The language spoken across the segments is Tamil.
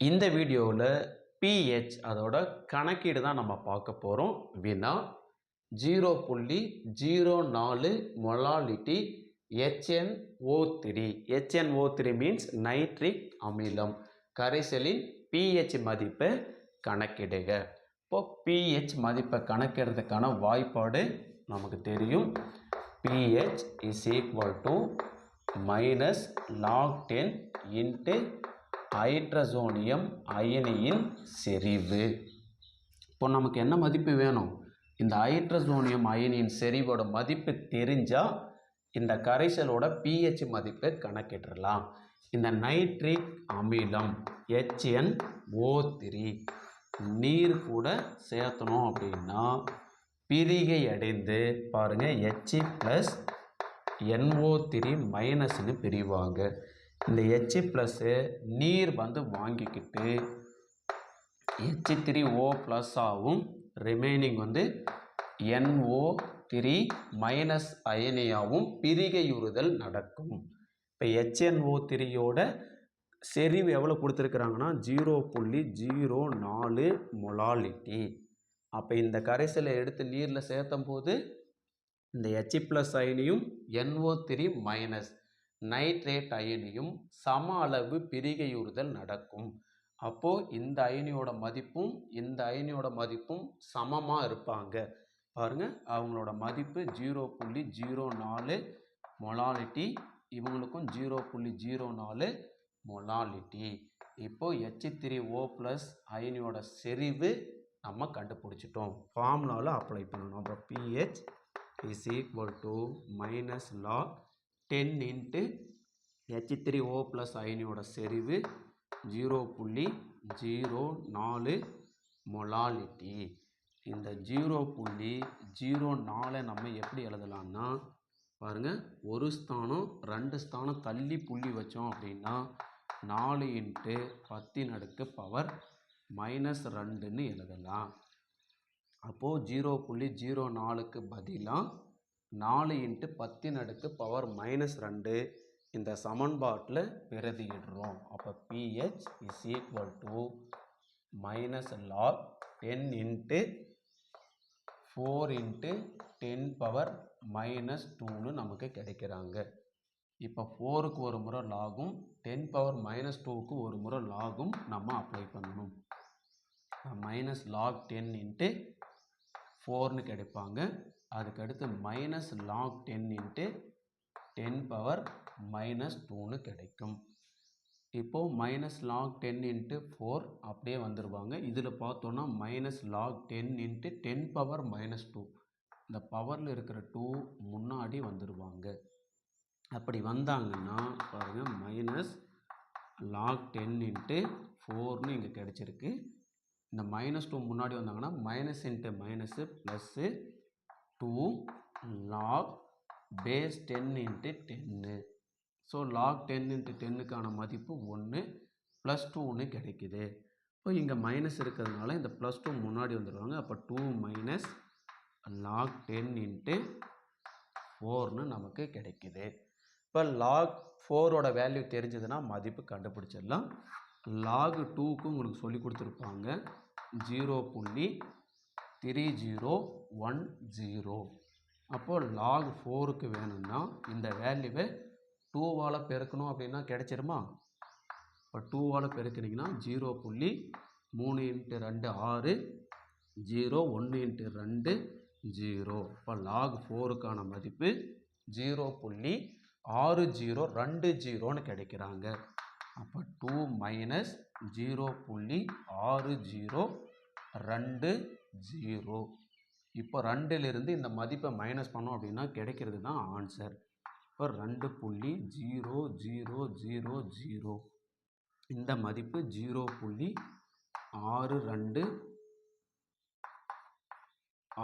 இந்த வீடியோவில் பிஹெச் அதோட கணக்கீடு தான் நம்ம பார்க்க போகிறோம் வினா ஜீரோ புள்ளி ஜீரோ நாலு molality H N O three H N O three means nitric அமிலம் கரைசலின் பிஹெச் மதிப்பை கணக்கிடுக. இப்போ பிஹெச் மதிப்பை கணக்கிடுறதுக்கான வாய்ப்பாடு நமக்கு தெரியும். PH is equal to minus log ten into hydroxonium அயனியின் செறிவு. இப்போ நமக்கு என்ன மதிப்பு வேணும்? இந்த ஹைட்ரசோனியம் அயனியின் செறிவோட மதிப்பு தெரிஞ்சால் இந்த கரைசலோட பிஹெச் மதிப்பை கணக்கிட்டுடலாம் இந்த நைட்ரிக் அமிலம் ஹெச்என் ஓ த்ரீ நீர் கூட சேர்த்தணும் அப்படின்னா பிரிகை அடைந்து பாருங்கள் ஹெச்இ ப்ளஸ் என்ஓ த்ரீ மைனஸ்னு பிரிவாங்க. இந்த ஹெச் ப்ளஸ்ஸு நீர் வந்து வாங்கிக்கிட்டு ஹெச் த்ரீ ஓ ப்ளஸ் ஆகும் ரிமைனிங் வந்து என்ஓ த்ரீ மைனஸ் அயனியாகவும் பிரிகையுறுதல் நடக்கும். இப்போ ஹெச்என்ஓ த்ரீயோட செறிவு எவ்வளோ கொடுத்துருக்குறாங்கன்னா ஜீரோ புள்ளி ஜீரோ நாலு மொலாலிட்டி. அப்போ இந்த கரைசலை எடுத்து நீரில் சேர்த்தும் போது இந்த H plus அயனியும் N O three minus nitrate அயனியும் சம அளவு பிரிகையுறுதல் நடக்கும். அப்போது இந்த அயனியோட மதிப்பும் இந்த அயனியோட மதிப்பும் சமமாக இருப்பாங்க. பாருங்கள் அவங்களோட மதிப்பு ஜீரோ புள்ளி ஜீரோ நாலு மொலாலிட்டி இவங்களுக்கும் ஜீரோ புள்ளி ஜீரோ நாலு மொலாலிட்டி. இப்போது ஹெச் த்ரீ ஓ ப்ளஸ் அயனியோட செறிவு நம்ம கண்டுபிடிச்சிட்டோம். ஃபார்முலாவில் அப்ளை பண்ணணும். அப்போ pH is equal to minus log ten into H three O plus அயனியோட செறிவு ஜீரோ புள்ளி ஜீரோ நாலு மொலாலிட்டி. இந்த ஜீரோ புள்ளி ஜீரோ நாலை நம்ம எப்படி எழுதலாம்னா பாருங்கள் ஒரு ஸ்தானம் ரெண்டு ஸ்தானம் தள்ளி புள்ளி வச்சோம் அப்படின்னா நாலு இன்ட்டு பத்தின் அடுக்கு பவர் மைனஸ் ரெண்டுன்னு எழுதலாம். அப்போது ஜீரோ புள்ளி ஜீரோ நாலுக்கு பதிலாக நாலு இன்ட்டு பத்தின் அடுக்கு பவர் மைனஸ் ரெண்டு இந்த சமன்பாட்டில் பிரதியிடுறோம். அப்போ pH is equal to minus log ten into four into ten power minus டூன்னு நமக்கு கிடைக்கிறாங்க. இப்போ ஃபோருக்கு ஒரு முறை லாகும் டென் பவர் மைனஸ் டூக்கு ஒரு முறை லாகும் நம்ம அப்ளை பண்ணணும். மைனஸ் லாக் டென் இன்ட்டு ஃபோர்னு கிடைப்பாங்க. அதுக்கடுத்து minus log ten into ten power minus டூன்னு கிடைக்கும். இப்போது minus log ten into four அப்படியே வந்துடுவாங்க இதில் பார்த்தோன்னா minus log ten into ten power minus two இந்த பவரில் இருக்கிற டூ முன்னாடி வந்துடுவாங்க அப்படி வந்தாங்கன்னா பாருங்கள் மைனஸ் லாக் டென் இன்ட்டு ஃபோர்னு இங்கே கிடச்சிருக்கு. இந்த மைனஸ் டூ முன்னாடி வந்தாங்கன்னா minus into minus plus two log base ten into ten so log ten into டென்னுக்கான மதிப்பு ஒன்று ப்ளஸ் டூ ஒன்று கிடைக்குது. இப்போ இங்கே மைனஸ் இருக்கிறதுனால இந்த ப்ளஸ் டூ முன்னாடி வந்துடுவாங்க அப்போ two minus log ten into ஃபோர்னு நமக்கு கிடைக்குது. இப்போ லாக் ஃபோரோட வேல்யூ தெரிஞ்சதுன்னா மதிப்பு கண்டுபிடிச்சிடலாம். லாகு டூக்கு உங்களுக்கு சொல்லி கொடுத்துருப்பாங்க. ஜீரோ புள்ளி த்ரீ ஜீரோ ஒன் ஜீரோ அப்போது லாக் ஃபோருக்கு வேணும்னா இந்த வேல்யூவை டூவால் பெருக்கணும் அப்படின்னா கிடைச்சிருமா? இப்போ டூவால் பெருக்கினீங்கன்னா ஜீரோ புள்ளி மூணு இன்ட்டு ரெண்டு ஆறு ஜீரோ ஒன்று இன்ட்டு ரெண்டு ஜீரோ இப்போ லாக் ஃபோருக்கான மதிப்பு ஜீரோ புள்ளி ஆறு ஜீரோ ரெண்டு ஜீரோன்னு கிடைக்கிறாங்க. அப்போ டூ மைனஸ் ஜீரோ புள்ளி ஆறு ஜீரோ ரெண்டு ஜீரோ. இப்போ ரெண்டிலிருந்து இந்த மதிப்பை மைனஸ் பண்ணோம் அப்படின்னா கிடைக்கிறது தான் ஆன்சர் இப்போ ரெண்டு புள்ளி ஜீரோ ஜீரோ ஜீரோ ஜீரோ. இந்த மதிப்பு ஜீரோ புள்ளி ஆறு ரெண்டு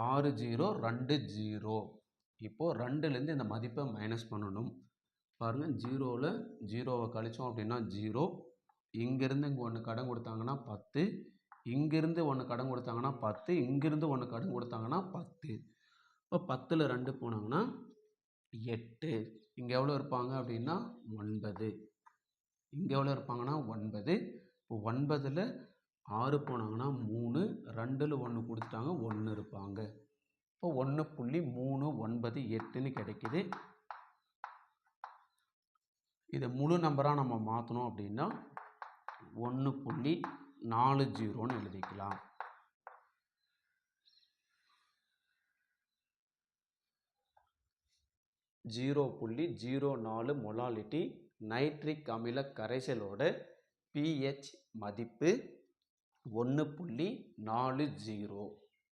ஆறு ஜீரோ ரெண்டு ஜீரோ. இப்போது ரெண்டுலேருந்து இந்த மதிப்பை மைனஸ் பண்ணணும். பாருங்கள் ஜீரோவில் ஜீரோவை கழித்தோம் அப்படின்னா ஜீரோ. இங்கேருந்து இங்கே ஒன்று கடன் கொடுத்தாங்கன்னா பத்து. இங்கேருந்து ஒன்று கடன் கொடுத்தாங்கன்னா பத்து இங்கேருந்து ஒன்று கடன் கொடுத்தாங்கன்னா பத்து. இப்போ பத்தில் ரெண்டு போனாங்கன்னா எட்டு. இங்கே எவ்வளோ இருப்பாங்க அப்படின்னா ஒன்பது. இங்கே எவ்வளோ இருப்பாங்கன்னா ஒன்பது. இப்போ ஒன்பதில் ஆறு போனாங்கன்னா மூணு ரெண்டில் ஒன்று கொடுத்துட்டாங்க ஒன்று இருப்பாங்க. இப்போ ஒன்று புள்ளி மூணு ஒன்பது எட்டுன்னு கிடைக்கிது. இதை முழு நம்பராக நம்ம மாற்றணும் அப்படின்னா ஒன்று புள்ளி நாலு ஜீரோன்னு எழுதிக்கலாம். ஜீரோ புள்ளி ஜீரோ நாலு மொலாலிட்டி நைட்ரிக் அமில கரைசலோட பிஹெச் மதிப்பு ஒன்று புள்ளி நாலு ஜீரோ.